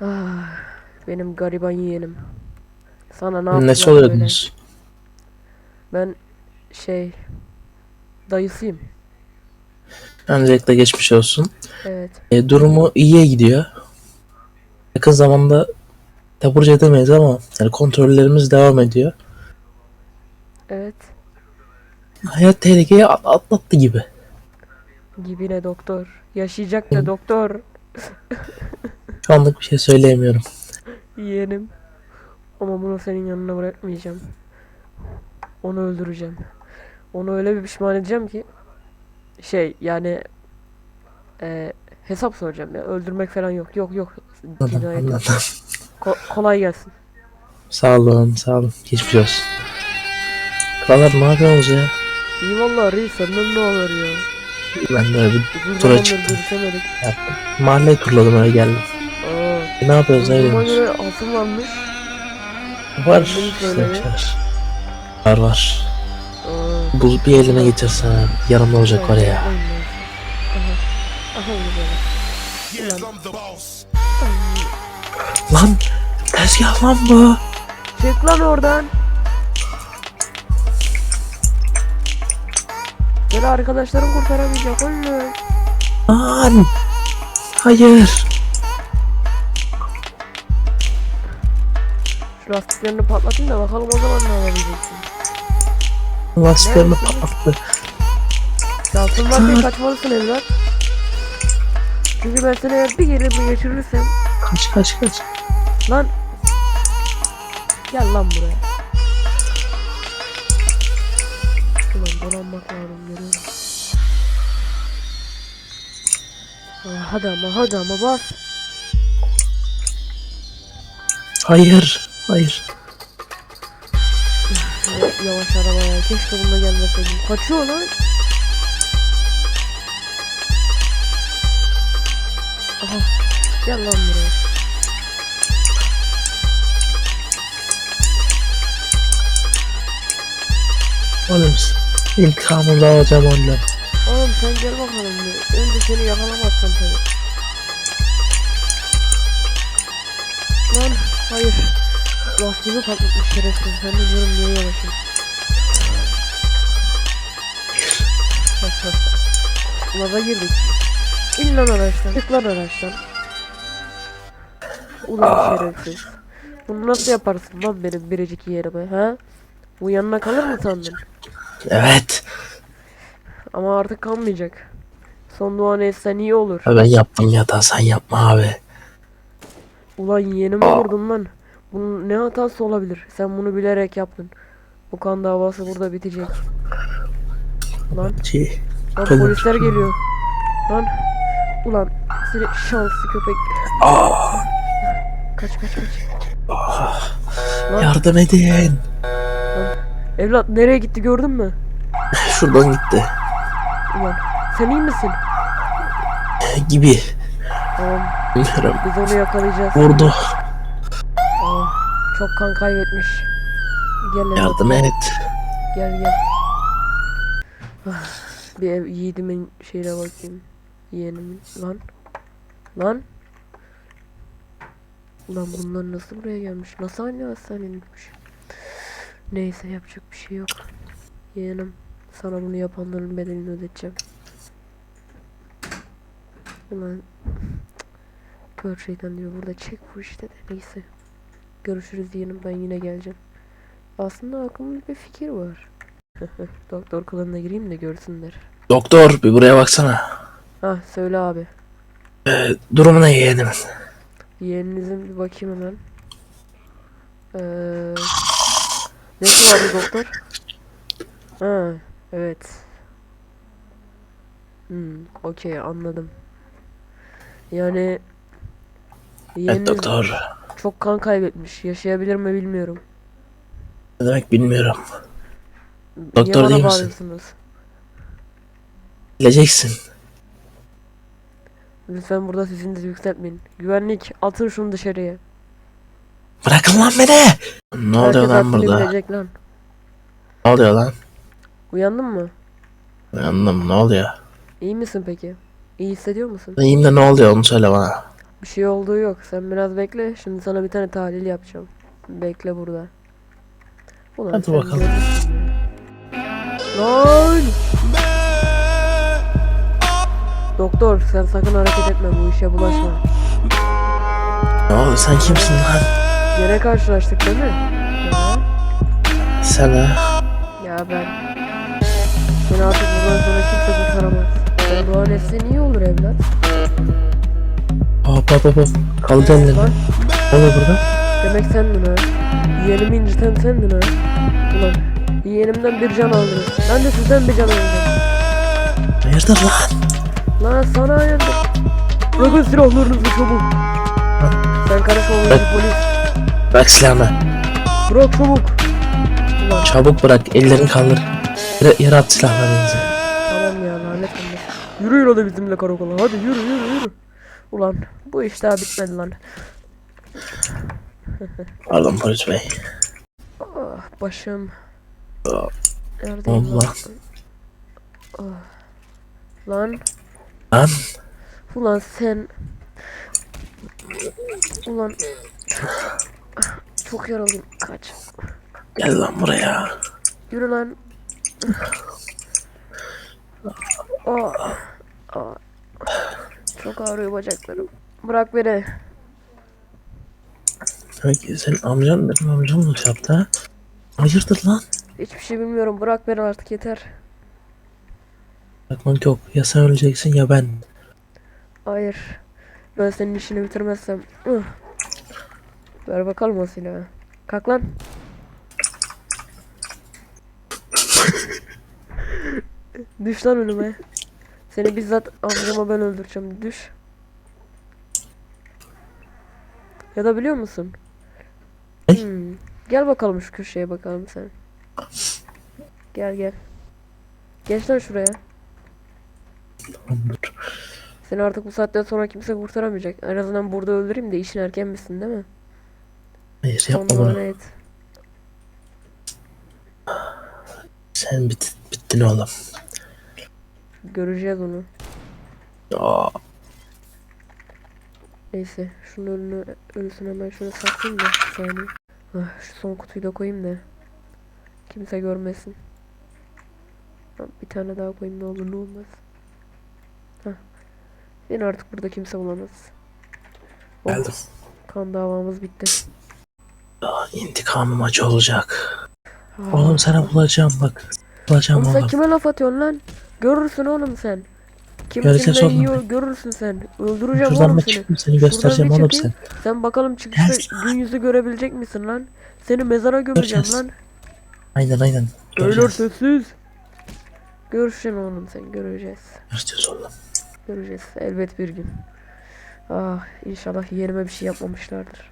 Ah, benim gariban yeğenim. Sana ne böyle? oluyordunuz? Ben şey dayısıyım. Öncelikle geçmiş olsun. Evet. E, durumu iyiye gidiyor. Yakın zamanda taburcu edemeyiz ama yani kontrollerimiz devam ediyor. Evet. Hayat tehlikeyi at- atlattı gibi. Gibi ne doktor. Yaşayacak da doktor. Şu anlık bir şey söyleyemiyorum. Yeğenim. Ama bunu senin yanına bırakmayacağım. Onu öldüreceğim. Onu öyle bir pişman edeceğim ki şey yani e, hesap soracağım ya. Öldürmek falan yok. Yok yok. Anladım, Cinayet. anladım. Ko- kolay gelsin. Sağ olun, sağ olun. Geçmiş olsun. Krallar ne yapıyorsunuz ya? İyi vallahi reis senden ne haber ya? Ben de bir Tura çıktım. yaptım. Mahalleyi turladım öyle geldim. Aa, E, ne yapıyoruz, ne göre altın varmış. Var. Var var. Aa, Bu bir eline geçirsen yanımda olacak var ya. Böyle. Lan tezgah lan bu. Çık lan oradan. Böyle arkadaşlarım kurtaramayacak oğlum. Lan. Hayır. Şu lastiklerini patlatayım da bakalım o zaman ne yapabileceksin. Lastiklerimi Neredesin? patlattı. Şansın var diye kaçmalısın evlat. Çünkü ben seni eğer bir yerime geçirirsem Kaç kaç kaç. lan Gel lan buraya. Ulan donanmak lazım görüyorum. Ah, Hadi ama hadi ama bas. Hayır. Hayır. Ya- Yavaş araba ya. Keşke bununla gelmeseydim. Kaçıyor lan. Aha. Gel lan buraya. Oğlum intikamını da alacağım ondan. Oğlum sen gel bakalım. Önce seni yakalamazsam tabii. Lan hayır. Lastiğimi patlatmış şerefsiz. Ben de diyorum niye yavaşım. Laza girdik. İn lan araçtan. Çık lan araçtan. Ulan şerefsiz. Bunu nasıl yaparsın lan benim biricik yerime ha? Bu yanına kalır mı sandın? Evet. Ama artık kalmayacak. Son duan etsen iyi olur. Ben yaptım yatağı sen yapma abi. Ulan yeğenimi vurdun lan. Bunun ne hatası olabilir? Sen bunu bilerek yaptın. Bu kan davası burada bitecek. Lan, Şey, lan polisler geliyor. Lan. Ulan seni şanslı köpek. Aa, Kaç kaç kaç. Lan, yardım edin. Evlat nereye gitti gördün mü? Şuradan gitti. Ulan sen iyi misin? Gibi. Tamam Bilmiyorum. biz onu yakalayacağız. Vurdu. Aa, çok kan kaybetmiş. Gel evlat. Yardım et. Gel gel. Ah, Bir ev yiğidimin şeyine bakayım. Yeğenimin. Lan. Lan. Ulan bunlar nasıl buraya gelmiş? Nasıl aynı hastaneye gitmiş? Neyse yapacak bir şey yok. Yeğenim. Sana bunu yapanların bedelini ödeteceğim. Ulan. Kör şeytan diyor. Burada çek bu işte de. Neyse. Görüşürüz yeğenim. Ben yine geleceğim. Aslında aklımda bir fikir var. Doktor kılığına gireyim de görsünler. Doktor bir buraya baksana. Ah söyle abi. Ee, durumu ne yeğenimin? Yeğeninizin bir bakayım hemen. Ee, nesi vardı doktor? Ha evet. Hmm, okey anladım. Yani Evet yeğeniniz doktor. çok kan kaybetmiş. Yaşayabilir mi bilmiyorum. Ne demek bilmiyorum. Niye Doktor bana değil misin? bağırıyorsunuz? Bileceksin. Lütfen burada sesinizi yükseltmeyin. Güvenlik atın şunu dışarıya. Bırakın lan beni. Ne oluyor lan burada? lan. Ne oluyor lan? Uyandın mı? Uyandım ne oluyor? İyi misin peki? İyi hissediyor musun? İyiyim de ne oluyor onu söyle bana. Bir şey olduğu yok. Sen biraz bekle. Şimdi sana bir tane tahlil yapacağım. Bekle burada. Ulan Hadi bakalım. Lan! Doktor sen sakın hareket etme bu işe bulaşma. Ne oldu sen kimsin lan? Yine karşılaştık değil mi? Ya, Sen ha? ya ben. Seni artık buradan sonra kimse kurtaramaz. Sen doğan etsen iyi olur evlat. Hop hop hop. Kaldı ellerini. Lan Ne oluyor burada? demek sendin ha. Yeğenimi inciten sendin ha. Ulan yeğenimden bir can aldınız. Ben de sizden bir can alacağım. Hayırdır lan? Lan sana hayırdır. Bırakın silahlarınızı çabuk. Sen karışma Bırak. polis. Bırak silahını. Bırak çabuk. Ulan Çabuk bırak. Ellerini kaldır. Yere, yere at silahlarınızı. tamam ya lanet olsun. Yürüyün hadi bizimle karakola. Hadi yürü yürü yürü. Ulan bu iş daha bitmedi lan. Pardon polis bey. Ah başım. Ah, Neredeyim lan? Allah. Ah. Lan. Lan. Ulan sen. Ulan. Çok yaralıyım. Kaç. Gel lan buraya. Yürü lan. Aa, aa. Çok ağrıyor bacaklarım. Bırak beni. Demek ki senin amcan benim amcam mı yaptı ha? Hayırdır lan? Hiçbir şey bilmiyorum. Bırak beni artık yeter. Bakmak yok. Ya sen öleceksin ya ben. Hayır. Ben senin işini bitirmezsem. Ih. Ver bakalım o silahı. Kalk lan. Düş lan önüme. Seni bizzat amcama ben öldüreceğim. Düş. Ya da biliyor musun? Hmm. Gel bakalım şu köşeye bakalım sen. Gel gel. Geç lan şuraya. Tamam dur. Seni artık bu saatten sonra kimse kurtaramayacak. En azından burada öldüreyim de işin erken bitsin değil mi? Hayır Son yapma duanı bunu. et. Sen bit bittin oğlum. Göreceğiz onu. Aa, Neyse şunun önüne ölüsünü hemen şöyle saklayayım da bir saniye. Ah, şu son kutuyu da koyayım da. Kimse görmesin. Ha, Bir tane daha koyayım ne olur ne olmaz. Hah. Beni artık burada kimse bulamaz. Oh, geldim. kan davamız bitti. İntikamım acı olacak. Ah. Oğlum sana bulacağım bak. Bulacağım Oğlum sen kime laf atıyorsun lan? Görürsün oğlum sen. Kim Göreceğiz kimden oğlum. yiyor görürsün sen. Öldüreceğim Şuradan oğlum seni. çıkayım seni göstereceğim oğlum sen. Sen bakalım çıkışta Gel. gün yüzü görebilecek misin lan? Seni mezara gömeceğim Göreceğiz. lan. Aynen aynen. Göreceğiz. sessiz. Görüşeceksin oğlum sen göreceğiz. Göreceğiz oğlum. Göreceğiz elbet bir gün. Ah inşallah yerime bir şey yapmamışlardır.